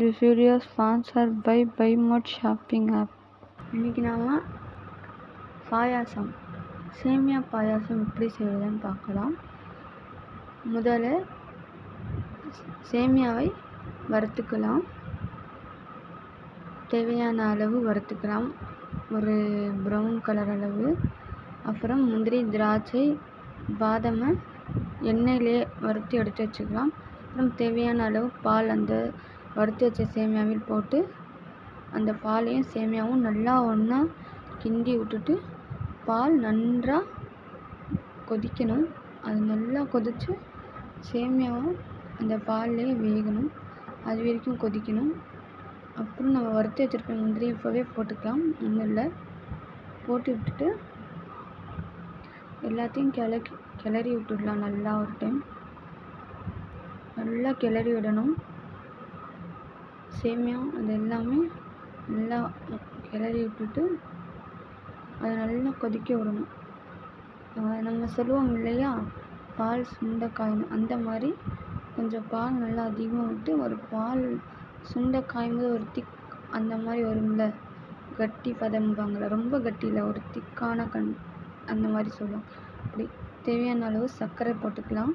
This video sponsor by by mode shopping app இன்றைக்கி நாம் பாயாசம் சேமியா பாயாசம் எப்படி செய்வதுன்னு பார்க்கலாம். முதல்ல சேமியாவை வறுத்துக்கலாம். தேவையான அளவு வறுத்துக்கலாம். ஒரு ப்ரௌன் கலர் அளவு. அப்புறம் முந்திரி திராட்சை பாதாமை எண்ணெயிலே வறுத்து எடுத்து வச்சுக்கலாம். அப்புறம் தேவையான அளவு பால் அந்த வறுத்து வச்ச சேமியாவில் போட்டு அந்த பாலையும் சேமியாவும் நல்லா ஒன்றா கிண்டி விட்டுட்டு பால் நன்றாக கொதிக்கணும். அது நல்லா கொதித்து சேமியாவும் அந்த பால்லே வேகணும். அது வரைக்கும் கொதிக்கணும். அப்புறம் நம்ம வறுத்து வச்சுருக்க முந்திரி இப்போவே போட்டுக்கலாம். ஒன்றும் இல்லை. போட்டு விட்டுட்டு எல்லாத்தையும் கிளக்கி கிளறி விட்டுடலாம். நல்லா ஒரு டைம் நல்லா கிளறி விடணும். சேமியா அது எல்லாமே நல்லா கிளறி விட்டுட்டு அதை நல்லா கொதிக்க விடணும். நம்ம சொல்லுவோம் இல்லையா? பால் சுண்ட காயணும் அந்த மாதிரி கொஞ்சம் பால் நல்லா அதிகமாக விட்டு ஒரு பால் சுண்ட காயும்போது ஒரு திக் அந்த மாதிரி வரும்ல? கட்டி பதம்பாங்கள ரொம்ப கட்டியில் ஒரு திக்கான கண் அந்த மாதிரி சொல்லுவோம். அப்படி தேவையான அளவு சர்க்கரை போட்டுக்கலாம்.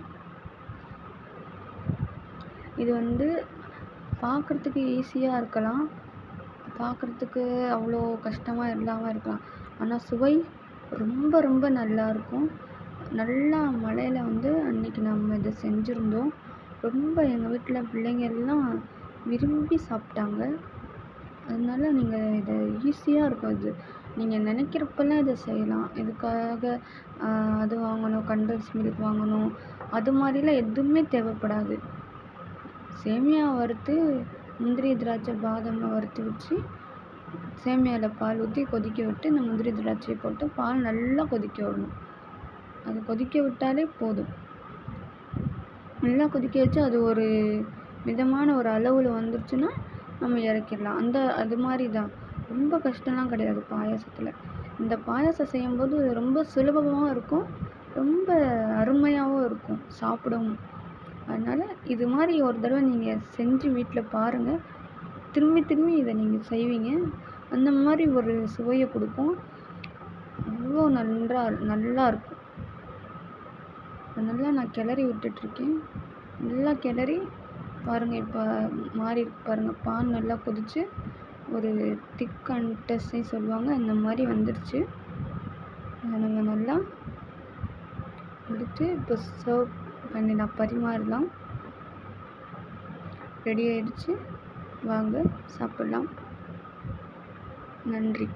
இது வந்து பார்க்குறதுக்கு ஈஸியாக இருக்கலாம். பார்க்குறதுக்கு அவ்வளோ கஷ்டமாக இல்லாமல் இருக்கலாம். ஆனால் சுவை ரொம்ப ரொம்ப நல்லாயிருக்கும் நல்லா மழையில் வந்து அன்றைக்கி நம்ம இதை செஞ்சுருந்தோம். ரொம்ப எங்கள் வீட்டில் பிள்ளைங்க எல்லாம் விரும்பி சாப்பிட்டாங்க. அதனால் நீங்கள் இதை ஈஸியாக இருக்கும் இது. நீங்கள் நினைக்கிறப்பெல்லாம் இதை செய்யலாம். இதுக்காக அது வாங்கணும் கண்டன்ஸ் மில்க் வாங்கணும் அது மாதிரிலாம் எதுவுமே தேவைப்படாது. சேமியா வறுத்து முந்திரி திராட்சை பாதாமை வறுத்து வச்சு சேமியாவில் பால் ஊற்றி கொதிக்க விட்டு இந்த முந்திரி திராட்சையை போட்டு பால் நல்லா கொதிக்க விடணும். அது கொதிக்க விட்டாலே போதும். நல்லா கொதிக்க வச்சு அது ஒரு மிதமான ஒரு அளவில் வந்துருச்சுன்னா நம்ம இறக்கிடலாம். அந்த அது மாதிரி தான் ரொம்ப கஷ்டம்லாம் கிடையாது பாயாசத்தில். இந்த பாயாசம் செய்யும்போது ரொம்ப சுலபமாகவும் இருக்கும். ரொம்ப அருமையாகவும் இருக்கும் சாப்பிடவும். அதனால் இது மாதிரி ஒரு தடவை நீங்கள் செஞ்சு வீட்டில் பாருங்கள் திரும்பி திரும்பி இதை நீங்கள் செய்வீங்க. அந்த மாதிரி ஒரு சுவையை கொடுக்கும். அவ்வளோ நன்றா நல்லா இருக்கும். நல்லா நான் கிளறி விட்டுட்ருக்கேன். நல்லா கிளறி பாருங்கள் இப்போ மாறி இருக்கு பாருங்கள் பான் நல்லா கொதித்து ஒரு திக் கண்டஸ்டே சொல்லுவாங்க. அந்த மாதிரி வந்துடுச்சு அதை நம்ம நல்லா எடுத்து இப்போ சர்வ் பண்ணிடலாம் பரிமாறலாம். ரெடி ஆயிடுச்சு. வாங்க சாப்பிட்லாம். நன்றி.